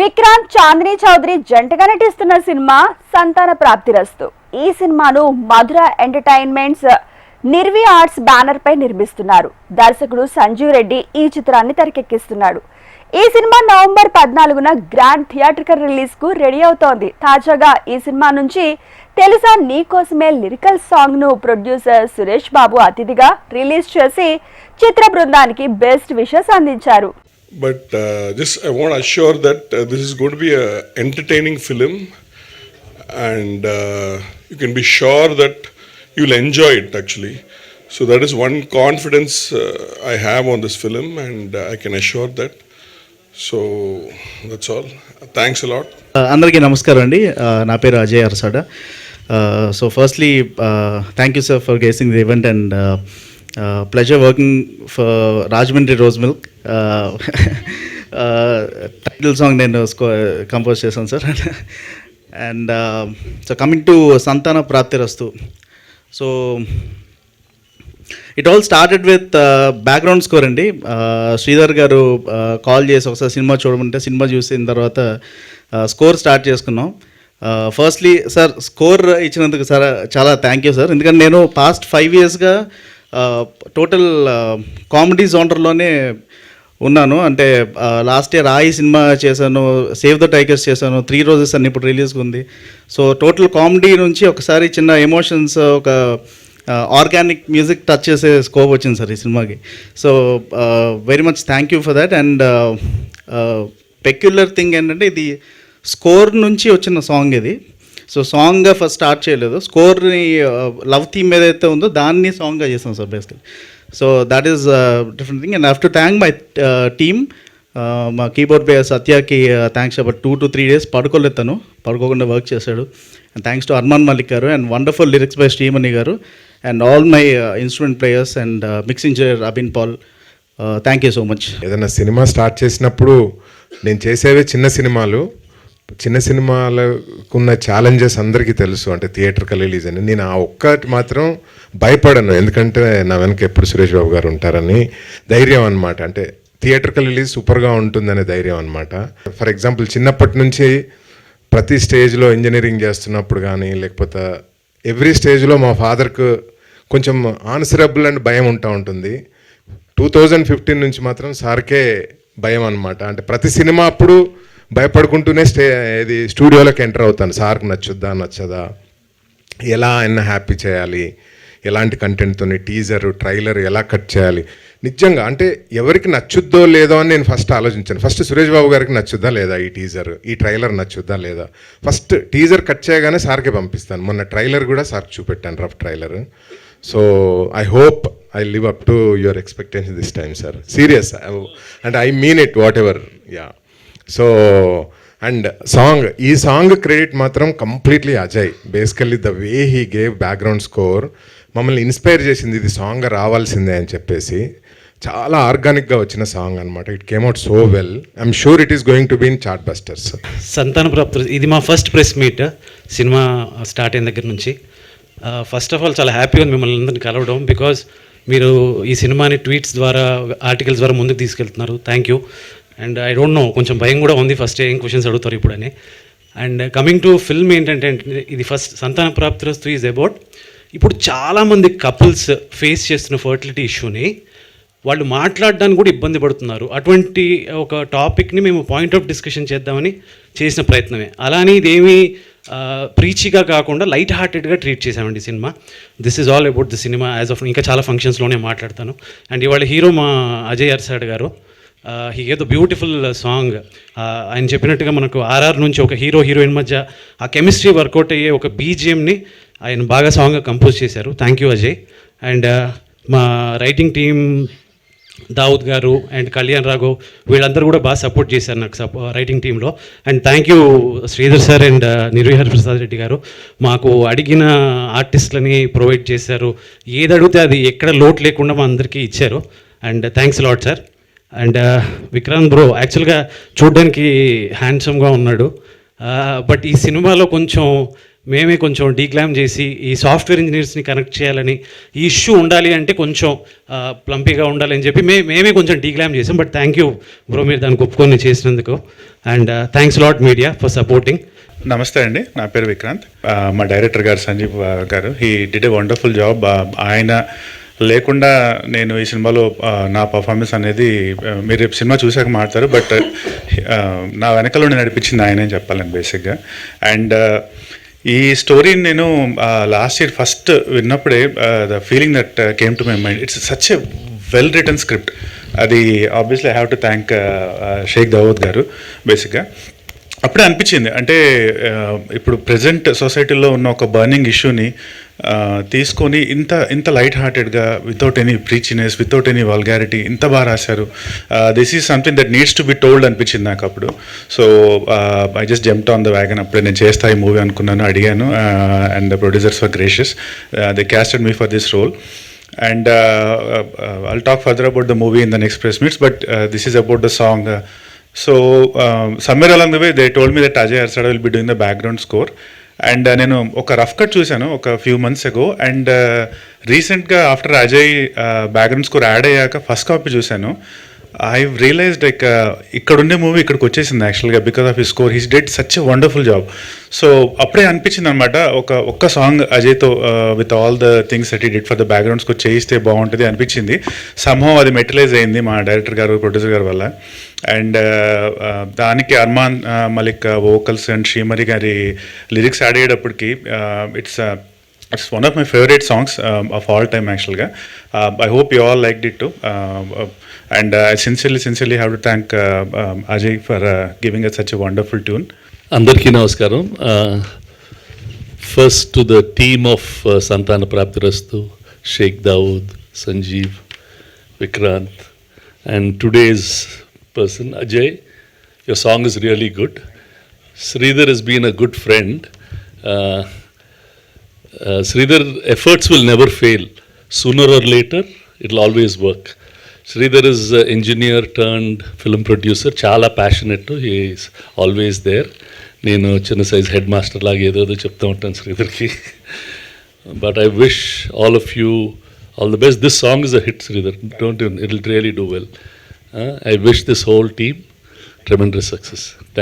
విక్రాంత్ చాందిని చౌదరి జంటగా నటిస్తున్న సినిమా సంతాన ప్రాప్తిరస్తు ఈ సినిమాను Madhura entertainments Nirvi arts banner పై నిర్మిస్తున్నారు. దర్శకుడు సంజీవ్ రెడ్డి ఈ చిత్రాన్ని తెరకెక్కిస్తున్నాడు. ఈ సినిమా నవంబర్ పద్నాలుగున గ్రాండ్ థియేట్రికల్ రిలీజ్కు రెడీ అవుతోంది. తాజాగా ఈ సినిమా నుంచి తెలుసా నీకోసమే లిరికల్ సాంగ్ను ప్రొడ్యూసర్ సురేష్ బాబు అతిథిగా రిలీజ్ చేసి చిత్ర బృందానికి బెస్ట్ విషెస్ అందించారు. But uh, just I want to assure that uh, this is going to be a entertaining film, and uh, you can be sure that you'll enjoy it actually. So that is one confidence uh, I have on this film, and uh, I can assure that. So that's all. Thanks a lot. అందరికీ నమస్కారం అండి ఆ, నా పేరు Ajay Arasada so firstly thank you sir for gracing the event and pleasure working for Rajahmundry rose milk title song నేను compose చేశాను sir and so coming to Santhana Prapthirasthu so it all started with background score అండి. Uh, Sridhar garu uh, call చేసి ఒకసారి cinema చూడమంటే cinema చూసిన తర్వాత uh, score start చేసుకున్నాం. Firstly sir score ఇచ్చినందుకు sir చాలా థ్యాంక్ యూ సార్ ఎందుకంటే నేను పాస్ట్ ఫైవ్ ఇయర్స్గా టోటల్ కామెడీ జోనర్లోనే ఉన్నాను. అంటే లాస్ట్ ఇయర్ ఆయి సినిమా చేశాను సేవ్ ద టైగర్స్ చేశాను త్రీ రోజెస్ అని ఇప్పుడు రిలీజ్గా ఉంది. సో టోటల్ కామెడీ నుంచి ఒకసారి చిన్న ఎమోషన్స్ ఒక ఆర్గానిక్ మ్యూజిక్ టచ్ చేసే స్కోప్ వచ్చింది సార్ ఈ సినిమాకి. So very much thank you for that and peculiar thing ఏంటంటే ఇది స్కోర్ నుంచి వచ్చిన సాంగ్ ఇది. సో సాంగ్గా ఫస్ట్ స్టార్ట్ చేయలేదు. స్కోర్ని uh, లవ్ థీమ్ ఏదైతే ఉందో దాన్ని సాంగ్గా చేసాం sir basically so that is different thing and have to thank my team మా keyboard player సత్యాకి thanks about two to three days పడుకోలేదు తను. పడుకోకుండా వర్క్ చేశాడు. And thanks to Armaan Malik garu and wonderful lyrics by Srimani garu and all my instrument players and mix engineer Abin Paul thank you so much ఏదైనా cinema start చేసినప్పుడు నేను చేసేవే చిన్న సినిమాలు. చిన్న సినిమాలకు ఉన్న ఛాలెంజెస్ అందరికీ తెలుసు. అంటే థియేటర్కి రిలీజ్ అని. నేను ఆ ఒక్కటి మాత్రం భయపడను. ఎందుకంటే నా వెనక ఎప్పుడు సురేష్ బాబు గారు ఉంటారని ధైర్యం అనమాట అంటే థియేటర్కి రిలీజ్ సూపర్గా ఉంటుందనే ధైర్యం అనమాట ఫర్ ఎగ్జాంపుల్ చిన్నప్పటి నుంచి ప్రతి స్టేజ్లో ఇంజనీరింగ్ చేస్తున్నప్పుడు కానీ లేకపోతే ఎవ్రీ స్టేజ్లో మా ఫాదర్కు కొంచెం ఆన్సరబుల్ అండ్ భయం ఉంటా ఉంటుంది. టూ థౌజండ్ ఫిఫ్టీన్ నుంచి మాత్రం సార్కే భయం అనమాట అంటే ప్రతి సినిమా అప్పుడు భయపడుకుంటూనే స్టే ఇది స్టూడియోలోకి ఎంటర్ అవుతాను. సార్కి నచ్చుద్దా నచ్చదా? ఎలా ఆయన హ్యాపీ చేయాలి. ఎలాంటి కంటెంట్తో టీజర్ ట్రైలర్ ఎలా కట్ చేయాలి? నిజంగా అంటే ఎవరికి నచ్చుద్దో లేదో అని నేను ఫస్ట్ ఆలోచించాను. ఫస్ట్ సురేష్ బాబు గారికి నచ్చుద్దా లేదా ఈ టీజర్? ఈ ట్రైలర్ నచ్చుద్దా లేదా? ఫస్ట్ టీజర్ కట్ చేయగానే సార్కే పంపిస్తాను. మొన్న ట్రైలర్ కూడా సార్కి చూపెట్టాను rough trailer. So I hope I live up to your expectation this time sir. Serious and I mean it whatever ya. So and song ఈ సాంగ్ క్రెడిట్ మాత్రం completely Ajay basically the way he gave background score మమ్మల్ని inspire చేసింది ఇది song రావాల్సిందే అని చెప్పేసి. చాలా ఆర్గానిక్గా వచ్చిన సాంగ్ అనమాట it came out so well I'm sure it is going to be in chart busters Santhana ఇది మా first press meet cinema start అయిన దగ్గర నుంచి. ఫస్ట్ ఆఫ్ ఆల్ చాలా హ్యాపీగా ఉంది మిమ్మల్ని అందరిని కలవడం బికాజ్ మీరు ఈ సినిమాని ట్వీట్స్ ద్వారా ఆర్టికల్స్ ద్వారా ముందుకు తీసుకెళ్తున్నారు. Thank you and I don't know కొంచెం భయం కూడా ఉంది ఫస్ట్ ఏం క్వశ్చన్స్ అడుగుతారు ఇప్పుడు అని అండ్ కమింగ్ టు ఫిల్మ్ ఏంటంటే ఇది ఫస్ట్ సంతాన ప్రాప్తిరస్తు ఈజ్ అబౌట్ ఇప్పుడు చాలామంది కపుల్స్ ఫేస్ చేస్తున్న ఫర్టిలిటీ ఇష్యూని వాళ్ళు మాట్లాడడానికి కూడా ఇబ్బంది పడుతున్నారు. అటువంటి ఒక టాపిక్ని మేము పాయింట్ ఆఫ్ డిస్కషన్ చేద్దామని చేసిన ప్రయత్నమే. అలానే ఇదేమీ ప్రీచిగా కాకుండా లైట్ హార్టెడ్గా ట్రీట్ చేసామండి ఈ cinema. This is all about the cinema as of ఇంకా చాలా ఫంక్షన్స్లోనే మాట్లాడతాను. అండ్ ఇవాళ హీరో మా అజయ్ అర్సాడ్ గారు హీ ఏదో బ్యూటిఫుల్ సాంగ్ ఆయన చెప్పినట్టుగా మనకు ఆర్ఆర్ నుంచి ఒక హీరో హీరోయిన్ మధ్య ఆ కెమిస్ట్రీ వర్కౌట్ అయ్యే ఒక బీజిఎంని ఆయన బాగా సాంగ్గా కంపోజ్ చేశారు. థ్యాంక్ యూ అజయ్ అండ్ మా writing team Dawood garu and Kalyan Raghav వీళ్ళందరూ కూడా బాగా సపోర్ట్ చేశారు నాకు సపో రైటింగ్ టీంలో and thank you Sridhar sir and నిర్విహర్ Prasad Reddy garu. మాకు అడిగిన ఆర్టిస్ట్లని ప్రొవైడ్ చేశారు. ఏది అడిగితే అది ఎక్కడ లోటు లేకుండా మా అందరికీ ఇచ్చారు. And thanks lot sir and uh, Vikrant bro యాక్చువల్గా చూడడానికి హ్యాండ్సమ్గా ఉన్నాడు. Uh, బట్ ఈ సినిమాలో కొంచెం మేమే కొంచెం డీక్లామ్ చేసి ఈ సాఫ్ట్వేర్ ఇంజనీర్స్ని కనెక్ట్ చేయాలని ఈ ఇష్యూ ఉండాలి అంటే కొంచెం uh, ప్లంపీగా ఉండాలి అని చెప్పి మే మేమే కొంచెం డీక్లామ్ చేసాం. బట్ థ్యాంక్ యూ బ్రో మీరు దానికి ఒప్పుకొని చేసినందుకు. And thanks lot media for supporting నమస్తే అండి నా పేరు విక్రాంత్. మా director garu Sanjeev garu. He did a wonderful job ఆయన లేకుండా నేను ఈ సినిమాలో నా పర్ఫార్మెన్స్ అనేది మీరు రేపు సినిమా చూసాక మాట్లాడతారు బట్ నా వెనకలో నేను నడిపించింది ఆయనే చెప్పాలని బేసిక్గా అండ్ ఈ స్టోరీని నేను last year first విన్నప్పుడే the feeling that came to my mind it's such a well written script అది obviously I have to thank Sheikh Dawood garu బేసిక్గా అప్పుడే అనిపించింది. అంటే ఇప్పుడు ప్రజెంట్ సొసైటీలో ఉన్న ఒక బర్నింగ్ ఇష్యూని తీసుకొని ఇంత ఇంత light హార్టెడ్గా without any preachiness without any vulgarity ఇంత బాగా రాశారు. This is something that needs to be told అనిపించింది నాకు అప్పుడు. So I just jumped on the wagon అప్పుడే నేను చేస్తా ఈ మూవీ అనుకున్నాను అడిగాను. And the producers for gracious they casted me for this role and I'll talk further about the movie in the next press meets but this is about the song so about along the way they um, me that Ajay way, will be doing the background score and uh, నేను ఒక rough cut చూశాను ఒక few months ago and uh, రీసెంట్గా after Ajay background score add అయ్యాక first copy చూశాను. I realize like ఇక్కడ ఉండే movie ఇక్కడికి వచ్చేసింది యాక్చువల్గా because of his score his did such a wonderful job so అప్పుడే అనిపించింది అనమాట ఒక ఒక్క song అజయ్తో with all the things that ఈ did for the backgrounds score చేయిస్తే బాగుంటుంది అనిపించింది. సంభవం అది మెటలైజ్ అయింది మా డైరెక్టర్ గారు ప్రొడ్యూసర్ గారి వల్ల. అండ్ దానికి అర్మాన్ మలిక్ వోకల్స్ అండ్ శ్రీమరి గారి లిరిక్స్ యాడ్ అయ్యేటప్పటికి it's it's one of my favourite songs of all time యాక్చువల్గా I hope you all like it too and I sincerely sincerely have to thank Ajay for giving a such a wonderful tune అందరికీ నమస్కారం first to the team of Santhana Prapthirasthu Sheikh Dawood Sanjeev Vikrant and today's person Ajay your song is really good Sridhar has been a good friend Sridhar efforts will never fail sooner or later it'll always work Sridhar is engineer turned film producer చాలా passionate is always there నేను చిన్న size head master లాగా ఏదో చెప్తూ ఉంటాను శ్రీధర్కి but I wish all of you all the best this song is a hit Sridhar don't it will really do well I wish this whole team tremendous success thank